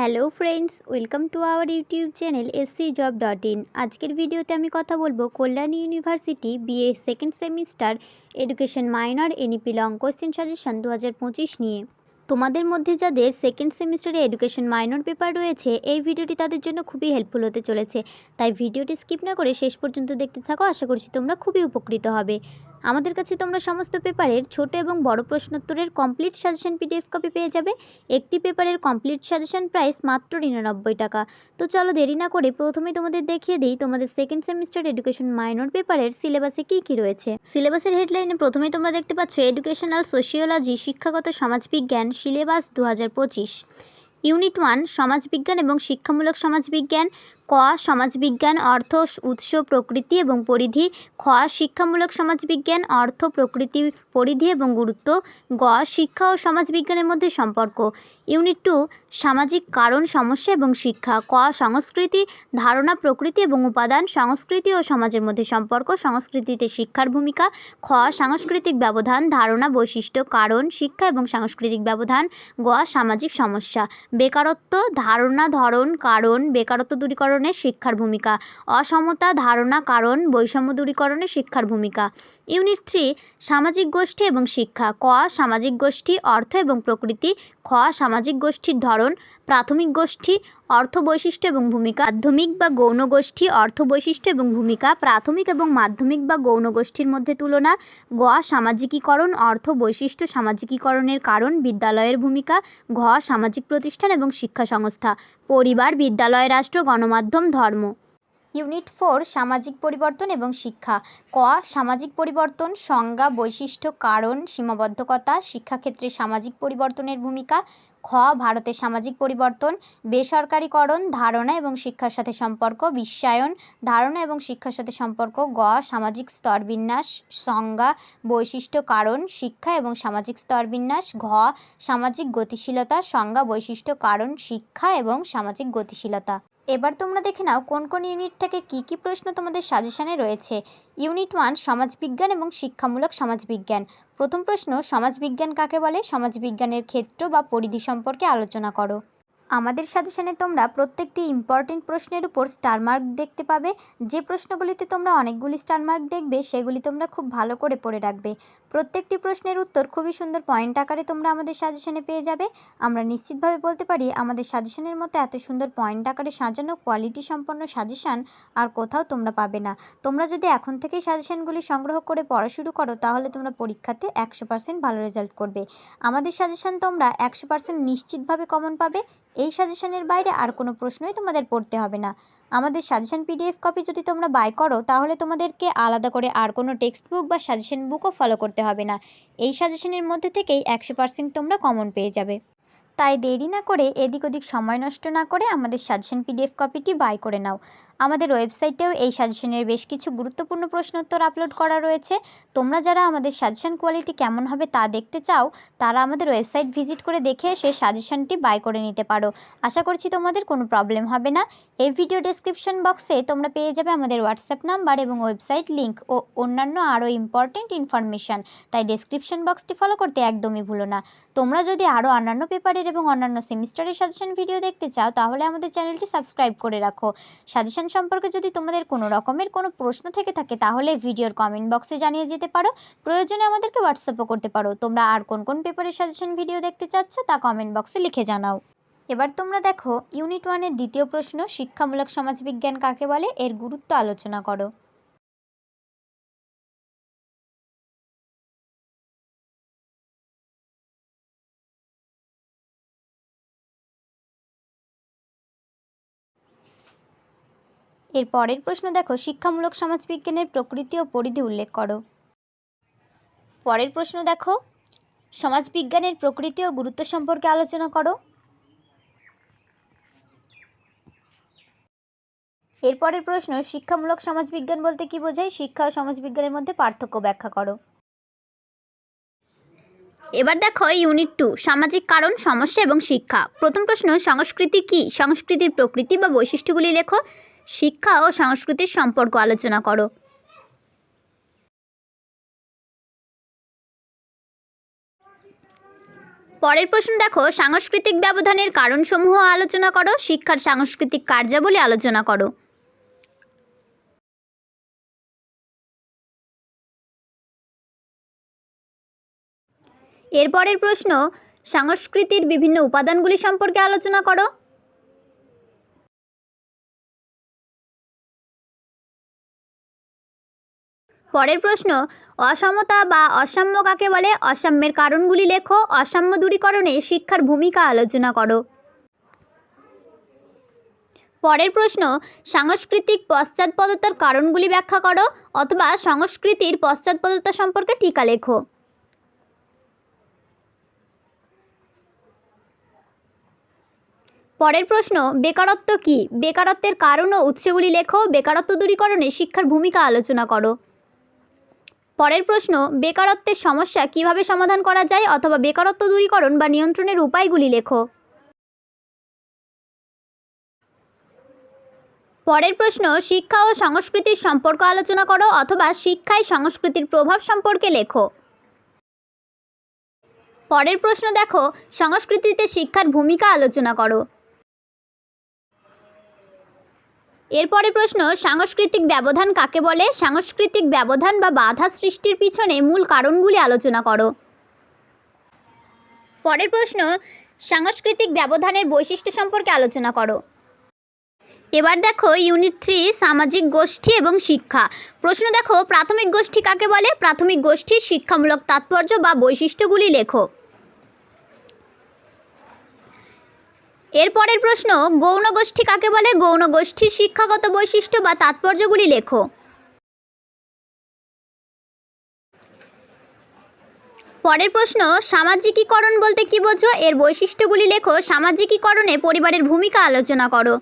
Hello friends welcome to our YouTube channel SC job dot in আজকের ভিডিওতে আমি কথা বলব Kalyani university BA second semester education minor NEP long question suggestion দু হাজার পঁচিশ নিয়ে। তোমাদের মধ্যে যাদের সেকেন্ড সেমিস্টারে এডুকেশন মাইনর পেপার রয়েছে, এই ভিডিওটি তাদের জন্য খুবই হেল্পফুল হতে চলেছে। তাই ভিডিওটি স্কিপ না করে শেষ পর্যন্ত দেখতে থাকো, আশা করছি তোমরা খুবই উপকৃত হবে। আমাদের কাছে তোমরা সমস্ত পেপারের ছোট এবং বড় প্রশ্নোত্তরের কমপ্লিট সাজেশন পিডিএফ কপি পেয়ে যাবে। একটি পেপারের কমপ্লিট সাজেশন প্রাইস মাত্র নিরানব্বই টাকা। তো চলো দেরি না করে প্রথমেই তোমাদের দেখিয়ে দিই তোমাদের সেকেন্ড সেমিস্টার এডুকেশন মাইনর পেপারের সিলেবাসে কী কী রয়েছে। সিলেবাসের হেডলাইনে প্রথমেই তোমরা দেখতে পাচ্ছ এডুকেশনাল সোশিওলজি শিক্ষাগত সমাজবিজ্ঞান সিলেবাস দু হাজার পঁচিশ। ইউনিট ওয়ান সমাজবিজ্ঞান এবং শিক্ষামূলক সমাজবিজ্ঞান ক, সমাজবিজ্ঞান, অর্থ উৎস, প্রকৃতি এবং পরিধি। খ, শিক্ষামূলক সমাজবিজ্ঞান, অর্থ, প্রকৃতি, পরিধি এবং গুরুত্ব। গ, শিক্ষা ও সমাজবিজ্ঞানের মধ্যে সম্পর্ক। ইউনিট টু, সামাজিক কারণ, সমস্যা এবং শিক্ষা। ক, সংস্কৃতি, ধারণা, প্রকৃতি এবং উপাদান। সংস্কৃতি ও সমাজের মধ্যে সম্পর্ক। সংস্কৃতিতে শিক্ষার ভূমিকা। খ, সাংস্কৃতিক ব্যবধান, ধারণা, বৈশিষ্ট্য, কারণ, শিক্ষা এবং সাংস্কৃতিক ব্যবধান। গ, সামাজিক সমস্যা। বেকারত্ব, ধারণা, ধরন, কারণ। বেকারত্ব দূরীকরণে শিক্ষার ভূমিকা, অসমতা ধারণা কারণ বৈষম্য দূরীকরণে শিক্ষার ভূমিকা। ইউনিট থ্রি, সামাজিক গোষ্ঠী এবং শিক্ষা। ক, সামাজিক গোষ্ঠী, অর্থ এবং প্রকৃতি। খ, সামাজিক গোষ্ঠীর ধরন, প্রাথমিক গোষ্ঠী অর্থ বৈশিষ্ট্য এবং ভূমিকা, মাধ্যমিক বা গৌণ গোষ্ঠী অর্থ বৈশিষ্ট্য এবং ভূমিকা, প্রাথমিক এবং মাধ্যমিক বা গৌণ গোষ্ঠীর মধ্যে তুলনা, গ, সামাজিকীকরণ অর্থ বৈশিষ্ট্য সামাজিকীকরণের কারণ, বিদ্যালয়ের ভূমিকা, ঘ, সামাজিক প্রতিষ্ঠান এবং শিক্ষা সংস্থা, পরিবার, বিদ্যালয়, রাষ্ট্র, গণমাধ্যম, ধর্ম। ইউনিট ফোর, সামাজিক পরিবর্তন এবং শিক্ষা। ক, সামাজিক পরিবর্তন, সংজ্ঞা, বৈশিষ্ট্য, কারণ, সীমাবদ্ধকতা, শিক্ষাক্ষেত্রে সামাজিক পরিবর্তনের ভূমিকা। খ ভারতের সামাজিক পরিবর্তন, বেসরকারীকরণ, ধারণা এবং শিক্ষার সাথে সম্পর্ক, বিশ্বায়ন, ধারণা এবং শিক্ষার সাথে সম্পর্ক। গ, সামাজিক স্তরবিন্যাস, সংজ্ঞা, বৈশিষ্ট্য, কারণ, শিক্ষা এবং সামাজিক স্তরবিন্যাস। ঘ, সামাজিক গতিশীলতা, সংজ্ঞা, বৈশিষ্ট্য, কারণ, শিক্ষা এবং সামাজিক গতিশীলতা। এবার তোমরা দেখে নাও কোন কোন ইউনিট থেকে কি কি প্রশ্ন তোমাদের সাজেশানে রয়েছে। ইউনিট ওয়ান সমাজবিজ্ঞান এবং শিক্ষামূলক সমাজবিজ্ঞান। প্রথম প্রশ্ন, সমাজবিজ্ঞান কাকে বলে? সমাজবিজ্ঞানের ক্ষেত্র বা পরিধি সম্পর্কে আলোচনা করো। আমাদের সাজেশনে তোমরা প্রত্যেকটি ইম্পর্টেন্ট প্রশ্নের উপর স্টার মার্ক দেখতে পাবে। যে প্রশ্নগুলিতে তোমরা অনেকগুলি স্টার মার্ক দেখবে, সেগুলি তোমরা খুব ভালো করে পড়ে রাখবে। প্রত্যেকটি প্রশ্নের উত্তর খুবই সুন্দর পয়েন্ট আকারে তোমরা আমাদের সাজেশনে পেয়ে যাবে। আমরা নিশ্চিতভাবে বলতে পারি, আমাদের সাজেশনের মতো এত সুন্দর পয়েন্ট আকারে সাজানো কোয়ালিটি সম্পন্ন সাজেশান আর কোথাও তোমরা পাবে না। তোমরা যদি এখন থেকেই সাজেশনগুলি সংগ্রহ করে পড়া শুরু করো, তাহলে তোমরা পরীক্ষাতে একশো পার্সেন্ট ভালো রেজাল্ট করবে। আমাদের সাজেশান তোমরা একশো পার্সেন্ট নিশ্চিতভাবে কমন পাবে। এই সাজেশনের বাইরে আর কোনো প্রশ্নই তোমাদের পড়তে হবে না। আমাদের সাজেশন পিডিএফ কপি যদি তোমরা বাই করো, তাহলে তোমাদেরকে আলাদা করে আর কোনো টেক্সট বুক বা সাজেশন বুকও ফলো করতে হবে না। এই সাজেশনের মধ্যে থেকেই একশো পার্সেন্ট তোমরা কমন পেয়ে যাবে। তাই দেরি না করে এদিক ওদিক সময় নষ্ট না করে আমাদের সাজেশন পিডিএফ কপিটি বাই করে নাও। আমাদের ওয়েবসাইটেও এই সাজেশনের বেশ কিছু গুরুত্বপূর্ণ প্রশ্নোত্তর আপলোড করা রয়েছে। তোমরা যারা আমাদের সাজেশন কোয়ালিটি কেমন হবে তা দেখতে চাও, তারা আমাদের ওয়েবসাইট ভিজিট করে দেখে এসে সাজেশনটি বাই করে নিতে পারো। আশা করছি তোমাদের কোনো প্রবলেম হবে না। এই ভিডিও ডেসক্রিপশন বক্সে তোমরা পেয়ে যাবে আমাদের হোয়াটসঅ্যাপ নাম্বার এবং ওয়েবসাইট লিঙ্ক ও অন্যান্য আরও ইম্পর্টেন্ট ইনফরমেশান। তাই ডেসক্রিপশন বক্সটি ফলো করতে একদমই ভুলো না। তোমরা যদি আরও অন্যান্য পেপারের এবং অন্যান্য সেমিস্টারের সাজেশন ভিডিও দেখতে চাও, তাহলে আমাদের চ্যানেলটি সাবস্ক্রাইব করে রাখো। সাজেশন সম্পর্কে যদি তোমাদের কোনো রকমের কোনো প্রশ্ন থেকে থাকে, তাহলে ভিডিওর কমেন্ট বক্সে জানিয়ে যেতে পারো। প্রয়োজনে আমাদেরকে হোয়াটসঅ্যাপও করতে পারো। তোমরা আর কোন কোন পেপারের সাজেশন ভিডিও দেখতে চাচ্ছ, তা কমেন্ট বক্সে লিখে জানাও। এবার তোমরা দেখো ইউনিট ওয়ানের দ্বিতীয় প্রশ্ন, শিক্ষামূলক সমাজবিজ্ঞান কাকে বলে? এর গুরুত্ব আলোচনা করো। এর পরের প্রশ্ন দেখো, শিক্ষামূলক সমাজবিজ্ঞানের প্রকৃতি ও পরিধি উল্লেখ করো। পরের প্রশ্ন দেখো, সমাজবিজ্ঞানের প্রকৃতি ও গুরুত্ব সম্পর্কে আলোচনা করো। এরপরের প্রশ্ন, শিক্ষামূলক সমাজবিজ্ঞান বলতে কি বোঝায়? শিক্ষা ও সমাজবিজ্ঞানের মধ্যে পার্থক্য ব্যাখ্যা করো। এবার দেখো, ইউনিট টু, সামাজিক কারণ, সমস্যা এবং শিক্ষা। প্রথম প্রশ্ন, সংস্কৃতি কি? সংস্কৃতির প্রকৃতি বা বৈশিষ্ট্যগুলি লেখো। শিক্ষা ও সংস্কৃতির সম্পর্ক আলোচনা করো। পরের প্রশ্ন দেখো, সাংস্কৃতিক ব্যবধানের কারণসমূহ আলোচনা করো, শিক্ষার সাংস্কৃতিক কার্যাবলী আলোচনা করো। এরপরের প্রশ্ন, সংস্কৃতির বিভিন্ন উপাদানগুলি সম্পর্কে আলোচনা করো। পরের প্রশ্ন, অসমতা বা অসাম্য কাকে বলে? অসাম্যের কারণগুলি লেখো, অসাম্য দূরীকরণে শিক্ষার ভূমিকা আলোচনা করো। পরের প্রশ্ন, সাংস্কৃতিক পশ্চাৎপদতার কারণগুলি ব্যাখ্যা করো অথবা সংস্কৃতির পশ্চাৎপদতা সম্পর্কে টিকা লেখো। পরের প্রশ্ন, বেকারত্ব কি? বেকারত্বের কারণ ও উৎসগুলি লেখো, বেকারত্ব দূরীকরণে শিক্ষার ভূমিকা আলোচনা করো। পরের প্রশ্ন, বেকারত্বের সমস্যা কীভাবে সমাধান করা যায় অথবা বেকারত্ব দূরীকরণ বা নিয়ন্ত্রণের উপায়গুলি লেখো। পরের প্রশ্ন, শিক্ষা ও সংস্কৃতির সম্পর্ক আলোচনা করো অথবা শিক্ষায় সংস্কৃতির প্রভাব সম্পর্কে লেখো। পরের প্রশ্ন দেখো, সংস্কৃতিতে শিক্ষার ভূমিকা আলোচনা করো। এরপরের প্রশ্ন, সাংস্কৃতিক ব্যবধান কাকে বলে? সাংস্কৃতিক ব্যবধান বা বাধা সৃষ্টির পিছনে মূল কারণগুলি আলোচনা করো। পরের প্রশ্ন, সাংস্কৃতিক ব্যবধানের বৈশিষ্ট্য সম্পর্কে আলোচনা করো। এবার দেখো, ইউনিট থ্রি, সামাজিক গোষ্ঠী এবং শিক্ষা। প্রশ্ন দেখো, প্রাথমিক গোষ্ঠী কাকে বলে? প্রাথমিক গোষ্ঠীর শিক্ষামূলক তাৎপর্য বা বৈশিষ্ট্যগুলি লেখো। এরপরের প্রশ্ন, গৌণ গোষ্ঠী কাকে বলে? গৌণ গোষ্ঠীর শিক্ষাগত বৈশিষ্ট্য বা তাৎপর্যগুলি লেখো। পরের প্রশ্ন, সামাজিকীকরণ বলতে কি বোঝো? এর বৈশিষ্ট্যগুলি লেখো, সামাজিকীকরণে পরিবারের ভূমিকা আলোচনা করো।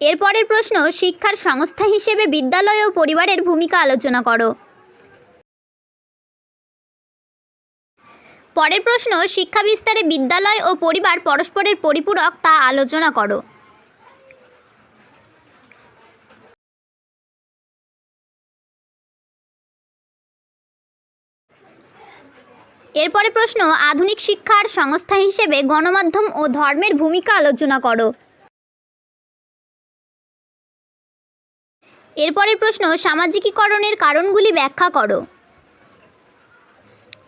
এরপরের প্রশ্ন, শিক্ষার সংস্থা হিসেবে বিদ্যালয় ও পরিবারের ভূমিকা আলোচনা করো। পরের প্রশ্ন, শিক্ষা বিস্তারে বিদ্যালয় ও পরিবার পরস্পরের পরিপূরক তা আলোচনা করো। এরপরে প্রশ্ন, আধুনিক শিক্ষার সংস্থা হিসেবে গণমাধ্যম ও ধর্মের ভূমিকা আলোচনা করো। এরপরের প্রশ্ন, সামাজিকীকরণের কারণগুলি ব্যাখ্যা করো।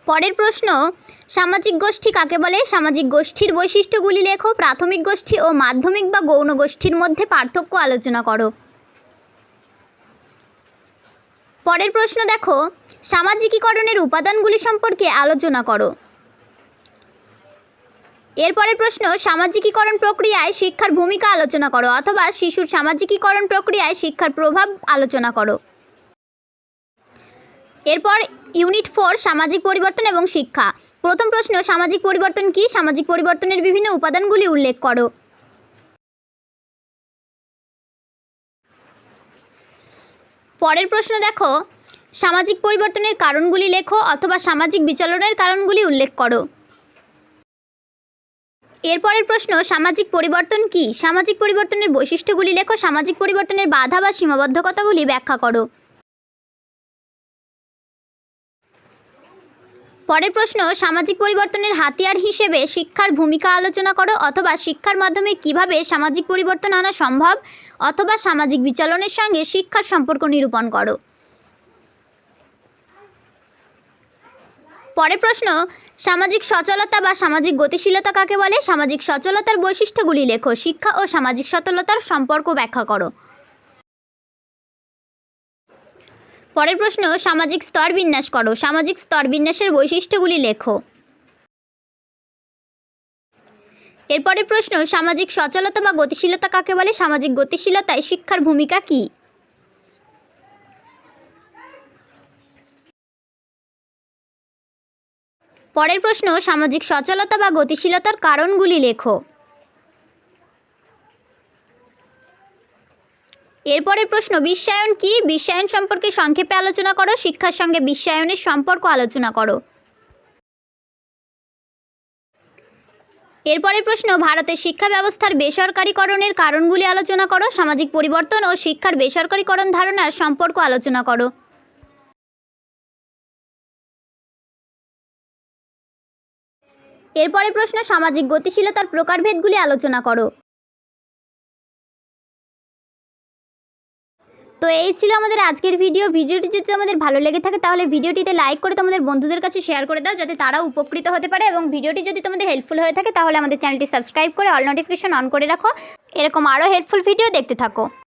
পরের প্রশ্ন, সামাজিক গোষ্ঠী কাকে বলে? সামাজিক গোষ্ঠীর বৈশিষ্ট্যগুলি লেখো, প্রাথমিক গোষ্ঠী ও মাধ্যমিক বা গৌণ গোষ্ঠীর মধ্যে পার্থক্য আলোচনা করো। পরের প্রশ্ন দেখো, সামাজিকীকরণের উপাদানগুলি সম্পর্কে আলোচনা করো। এরপরের প্রশ্ন, সামাজিকীকরণ প্রক্রিয়ায় শিক্ষার ভূমিকা আলোচনা করো অথবা শিশুর সামাজিকীকরণ প্রক্রিয়ায় শিক্ষার প্রভাব আলোচনা করো। এরপর ইউনিট ফোর, সামাজিক পরিবর্তন এবং শিক্ষা। প্রথম প্রশ্ন, সামাজিক পরিবর্তন কি? সামাজিক পরিবর্তনের বিভিন্ন উপাদানগুলি উল্লেখ করো। পরের প্রশ্ন দেখো, সামাজিক পরিবর্তনের কারণগুলি লেখো অথবা সামাজিক বিচলনের কারণগুলি উল্লেখ করো। এরপরের প্রশ্ন, সামাজিক পরিবর্তন কি? সামাজিক পরিবর্তনের বৈশিষ্ট্যগুলি লেখো, সামাজিক পরিবর্তনের বাধা বা সীমাবদ্ধকতাগুলি ব্যাখ্যা করো। পরের প্রশ্ন, সামাজিক পরিবর্তনের হাতিয়ার হিসেবে শিক্ষার ভূমিকা আলোচনা করো অথবা শিক্ষার মাধ্যমে কীভাবে সামাজিক পরিবর্তন আনা সম্ভব? অথবা সামাজিক বিচলনের সঙ্গে শিক্ষার সম্পর্ক নিরূপণ করো। পরের প্রশ্ন, সামাজিক সচলতা বা সামাজিক গতিশীলতা কাকে বলে? সামাজিক সচলতার বৈশিষ্ট্যগুলি লেখো, শিক্ষা ও সামাজিক সচলতার সম্পর্ক ব্যাখ্যা করো। পরের প্রশ্ন, সামাজিক স্তর বিন্যাস করো। সামাজিক স্তর বিন্যাসের বৈশিষ্ট্যগুলি লেখো। এরপরের প্রশ্ন, সামাজিক সচলতা বা গতিশীলতা কাকে বলে? সামাজিক গতিশীলতায় শিক্ষার ভূমিকা কী? পরের প্রশ্ন, সামাজিক সচলতা বা গতিশীলতার কারণগুলি লেখো। এরপরের প্রশ্ন, বিশ্বায়ন কি? বিশ্বায়ন সম্পর্কে সংক্ষেপে আলোচনা করো, শিক্ষার সঙ্গে বিশ্বায়নের সম্পর্ক আলোচনা করো। এরপরের প্রশ্ন, ভারতের শিক্ষা ব্যবস্থার বেসরকারীকরণের কারণগুলি আলোচনা করো, সামাজিক পরিবর্তন ও শিক্ষার বেসরকারীকরণ ধারণার সম্পর্ক আলোচনা করো। এরপরে প্রশ্ন, সামাজিক গতিশীলতার প্রকারভেদগুলি আলোচনা করো। তো এই ছিল আমাদের আজকের ভিডিও ভিডিওটি যদি তোমাদের ভালো লেগে থাকে, তাহলে ভিডিওটিতে লাইক করে তোমাদের বন্ধুদের কাছে শেয়ার করে দাও, যাতে তারাও উপকৃত হতে পারে। এবং ভিডিওটি যদি তোমাদের হেল্পফুল হয়ে থাকে, তাহলে আমাদের চ্যানেলটি সাবস্ক্রাইব করে অল নোটিফিকেশন অন করে রাখো। এরকম আরও হেল্পফুল ভিডিও দেখতে থাকো।